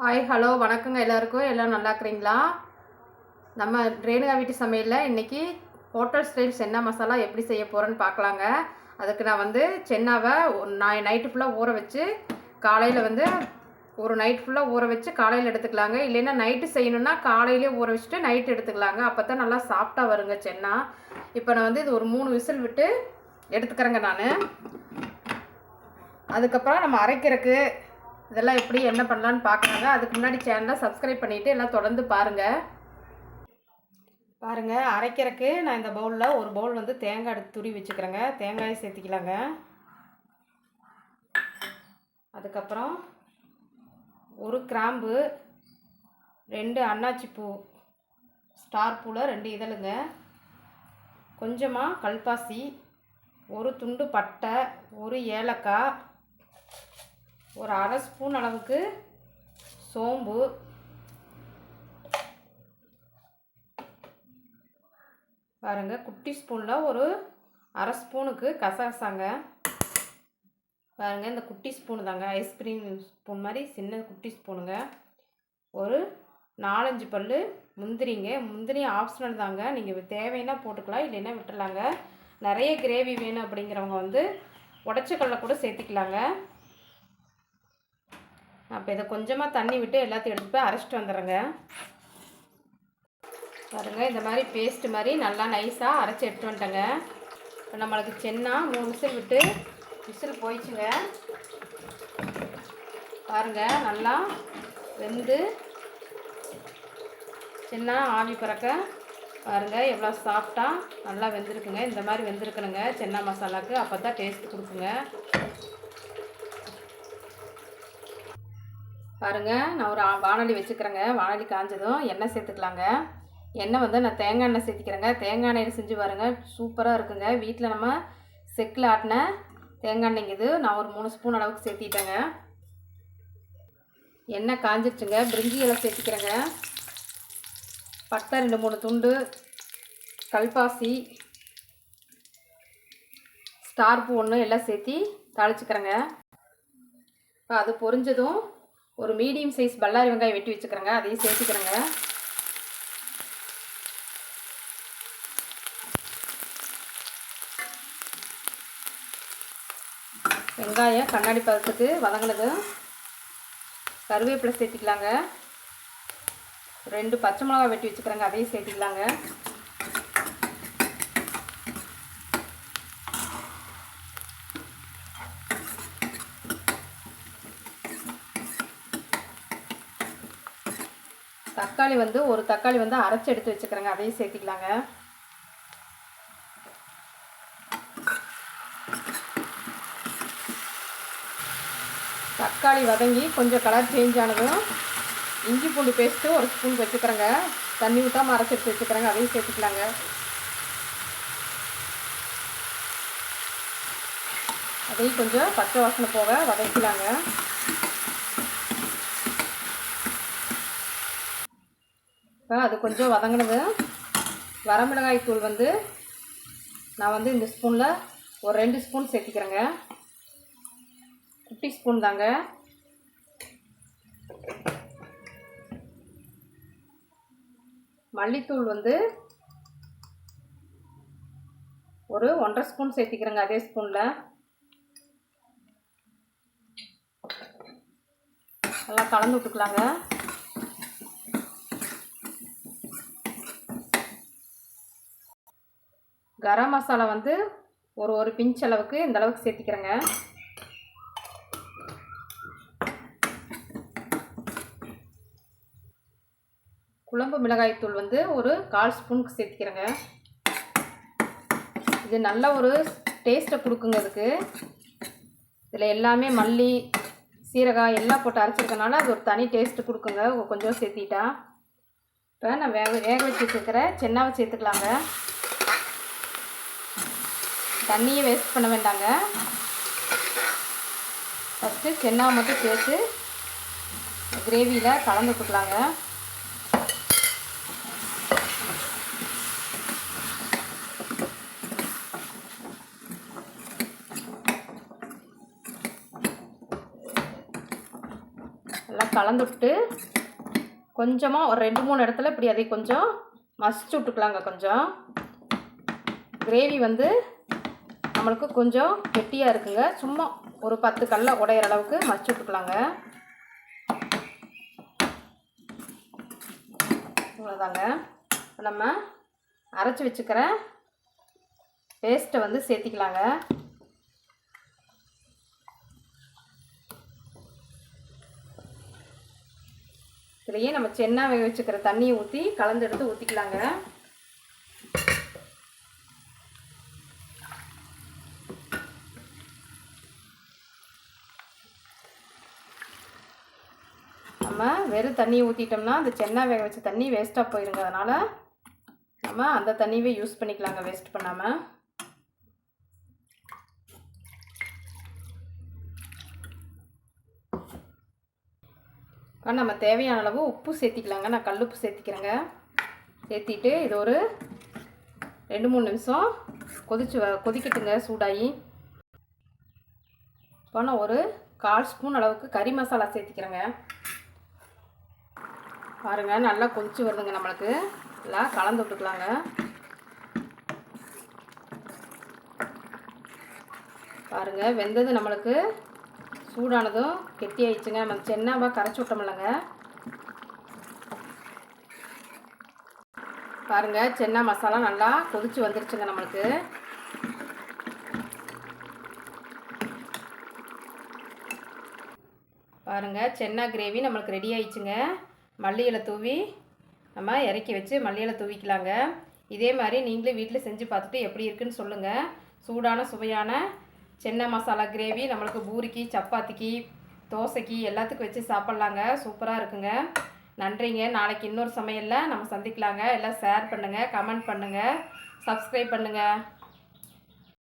Hi hello வணக்கங்க எல்லாருக்கும். எல்லாம் நல்லா இருக்கிறீங்களா? நம்ம ரேணுகா வீட்டு சமையலில் இன்றைக்கி ஹோட்டல் ஸ்டைல் சென்னா மசாலா எப்படி செய்ய போகிறேன்னு பார்க்கலாங்க. அதுக்கு நான் வந்து சென்னாவை நான் நைட்டு ஃபுல்லாக ஊற வச்சு காலையில் வந்து ஒரு நைட் ஃபுல்லாக ஊற வச்சு காலையில் எடுத்துக்கலாங்க. இல்லைன்னா நைட்டு செய்யணுன்னா காலையிலே ஊற வச்சுட்டு நைட்டு எடுத்துக்கலாங்க. அப்போ தான் நல்லா சாஃப்டாக வருங்க சென்னா. இப்போ நான் வந்து இது ஒரு மூணு விசில் விட்டு எடுத்துக்கிறேங்க நான். அதுக்கப்புறம் நம்ம அரைக்கிறதுக்கு இதெல்லாம் எப்படி என்ன பண்ணலான்னு பார்க்குறாங்க. அதுக்கு முன்னாடி சேனலை சப்ஸ்கிரைப் பண்ணிவிட்டு எல்லாம் தொடர்ந்து பாருங்கள் பாருங்கள் அரைக்கிறதுக்கு நான் இந்த பவுலில் ஒரு பவுல் வந்து தேங்காய் எடுத்து துரி வச்சுக்கிறேங்க. தேங்காயை சேர்த்திக்கலாங்க. அதுக்கப்புறம் ஒரு கிராம்பு ரெண்டு அன்னாச்சி பூ ஸ்டார் பூவில் ரெண்டு இதழுங்க. கொஞ்சமாக கல்பாசி ஒரு துண்டு பட்டை ஒரு ஏலக்காய் ஒரு அரை ஸ்பூன் அளவுக்கு சோம்பு. பாருங்கள் குட்டி ஸ்பூனில் ஒரு அரை ஸ்பூனுக்கு கசகசாங்க. பாருங்கள் இந்த குட்டி ஸ்பூனு தாங்க ஐஸ்கிரீம் ஸ்பூன் மாதிரி சின்ன குட்டி ஸ்பூனுங்க. ஒரு நாலஞ்சு பல் முந்திரிங்க. முந்திரி ஆப்ஷனல் தாங்க. நீங்கள் தேவைன்னா போட்டுக்கலாம் இல்லைன்னா விட்டுலாங்க நிறைய கிரேவி வேணும் அப்படிங்கிறவங்க வந்து உடச்சக்கல்ல கூட சேர்த்திக்கலாங்க. அப்போ இதை கொஞ்சமாக தண்ணி விட்டு எல்லாத்தையும் எடுத்து போய் அரைச்சிட்டு வந்துடுறேங்க. பாருங்கள் இந்த மாதிரி பேஸ்ட்டு மாதிரி நல்லா நைஸாக அரைச்சி எடுத்து வந்துட்டேங்க. இப்போ நம்மளுக்கு சென்னா மூணு விசில் விட்டு விசில் போயிடுச்சுங்க. பாருங்கள் நல்லா வெந்து சென்னா ஆவி பறக்க பாருங்கள் எவ்வளோ சாஃப்டாக நல்லா வெந்திருக்குங்க. இந்த மாதிரி வெந்திருக்கணுங்க சென்னா மசாலாவுக்கு அப்போ தான் டேஸ்ட்டு கொடுக்குங்க. பாருங்கள் நான் ஒரு வானொலி வச்சுக்கிறேங்க. வானொலி காஞ்சதும் எண்ணெய் சேர்த்துக்கலாங்க. எண்ணெய் வந்து நான் தேங்காய் எண்ணெய் சேர்த்திக்கிறேங்க. தேங்காய் எண்ணெயில் செஞ்சு பாருங்கள் சூப்பராக இருக்குங்க. வீட்டில் நம்ம செக்கில் ஆட்டின தேங்காய் எண்ணெய்ங்க இது நான் ஒரு மூணு ஸ்பூன் அளவுக்கு சேர்த்திட்டேங்க. எண்ணெய் காஞ்சிருச்சுங்க. பிரிஞ்சி இலை சேர்த்திக்கிறேங்க. பட்டை ரெண்டு மூணு துண்டு கல்பாசி ஸ்டார் பூ ஒன்று எல்லாம் சேர்த்தி தாளிச்சுக்கிறேங்க. இப்போ அது பொரிஞ்சதும் ஒரு மீடியம் சைஸ் பல்லாரி வெங்காயம் வெட்டி வச்சுக்கிறேங்க அதையும் சேர்த்துக்கிறேங்க. வெங்காயம் கண்ணாடி பதத்துக்கு வதங்கினது கருவேப்பிலை சேர்த்திக்கலாங்க. ரெண்டு பச்சை மிளகாய் வெட்டி வச்சுக்கிறேங்க அதையும் சேர்த்திக்கலாங்க. தக்காளி வந்து ஒரு தக்காளி வந்து அரைச்சி எடுத்து வச்சுக்கிறேங்க. அதையும் சேர்த்திக்கலாங்க. தக்காளி வதங்கி கொஞ்சம் கலர் சேஞ்ச் ஆனதும் இஞ்சி பூண்டு பேஸ்ட்டு ஒரு ஸ்பூன் வச்சுக்கிறேங்க. தண்ணி ஊற்றாமல் அரைச்சி எடுத்து வச்சுக்கிறேங்க. அதையும் சேர்த்துக்கலாங்க. அதையும் கொஞ்சம் பச்சை வாசனை போக வதக்கலாங்க. அது கொஞ்சம் வதங்கினது. வரமிளகாய் தூள் வந்து நான் வந்து இந்த ஸ்பூனில் ஒரு ரெண்டு ஸ்பூன் சேர்த்திக்கிறேங்க. குட்டி ஸ்பூன் தாங்க. மல்லித்தூள் வந்து ஒரு ஒன்றரை ஸ்பூன் சேர்த்திக்கிறேங்க அதே ஸ்பூனில். நல்லா கலந்து விட்டுக்கலாங்க. கரம் மசாலா வந்து ஒரு ஒரு பிஞ்ச் அளவுக்கு இந்த அளவுக்கு சேர்த்திக்கிறேங்க. குழம்பு மிளகாய்த்தூள் வந்து ஒரு கால் ஸ்பூனுக்கு சேர்த்திக்கிறேங்க. இது நல்ல ஒரு டேஸ்ட்டை கொடுக்குங்க இதுக்கு. இதில் எல்லாமே மல்லி சீரகம் எல்லாம் போட்டு அரைச்சிருக்கனால அது ஒரு தனி டேஸ்ட்டு கொடுக்குங்க. கொஞ்சம் சேர்த்திட்டா. இப்போ நான் வேக வேக வச்சு வச்சுருக்கிற சென்னாவை சேர்த்துக்கலாங்க. தண்ணியை வேஸ்ட் பண்ண வேண்டாங்க. ஃபஸ்ட்டு சென்னா மட்டும் சேர்த்து கிரேவியில் கலந்து விட்டுக்கலாங்க நல்லா கலந்து விட்டு கொஞ்சமாக ஒரு ரெண்டு மூணு இடத்துல இப்படி அதை கொஞ்சம் மசிச்சு விட்டுக்கலாங்க கொஞ்சம். கிரேவி வந்து நம்மளுக்கு கொஞ்சம் கெட்டியாக இருக்குங்க. சும்மா ஒரு பத்து கல்ல உடையிற அளவுக்கு மறைச்சி விட்டுக்கலாங்க. இவ்வளோதாங்க நம்ம அரைச்சி வச்சுக்கிற பேஸ்ட்டை வந்து சேர்த்திக்கலாங்க. இதுலேயே நம்ம சென்னா வேக வச்சுக்கிற தண்ணியை ஊற்றி கலந்து எடுத்து ஊற்றிக்கலாங்க நம்ம வெறும் தண்ணியை ஊற்றிட்டோம்னா அந்த சென்னா வேக வச்ச தண்ணி வேஸ்ட்டாக போயிருங்க. அதனால் நம்ம அந்த தண்ணியவே யூஸ் பண்ணிக்கலாங்க வேஸ்ட் பண்ணாமல் நம்ம தேவையான அளவு உப்பு சேர்த்திக்கலாங்க. நான் கல் உப்பு சேர்த்திக்கிறேங்க. சேர்த்திட்டு இது ஒரு ரெண்டு மூணு நிமிஷம் கொதிச்சு வ கொதிக்கட்டுங்க சூடாகி. இப்போ நான் ஒரு கால் ஸ்பூன் அளவுக்கு கறி மசாலா சேர்த்திக்கிறேங்க. பாருங்கள் நல்லா கொதிச்சு வருதுங்க நம்மளுக்கு. எல்லாம் கலந்து விட்டுக்கலாங்க. பாருங்கள் வெந்தது நம்மளுக்கு சூடானதும் கெட்டி ஆயிடுச்சுங்க நம்ம சென்னாவாக கரைச்சி விட்டோம்லங்க. பாருங்கள் சென்னா மசாலா நல்லா கொதிச்சு வந்துருச்சுங்க நம்மளுக்கு. பாருங்கள் சென்னா கிரேவி நம்மளுக்கு ரெடி ஆயிடுச்சுங்க. மல்லியில் தூவி நம்ம இறக்கி வச்சு மல்லியில் இலை தூவிக்கலாங்க. இதே மாதிரி நீங்களே வீட்டில் செஞ்சு பார்த்துட்டு எப்படி இருக்குன்னு சொல்லுங்கள் சூடான சுவையான சென்னை மசாலா கிரேவி நம்மளுக்கு பூரிக்கு சப்பாத்திக்கு தோசைக்கு எல்லாத்துக்கும் வச்சு சாப்பிட்லாங்க. சூப்பராக இருக்குங்க. நன்றிங்க. நாளைக்கு இன்னொரு சமையலில் நம்ம சந்திக்கலாங்க. எல்லாம் ஷேர் பண்ணுங்கள் கமெண்ட் பண்ணுங்கள் சப்ஸ்கிரைப் பண்ணுங்கள்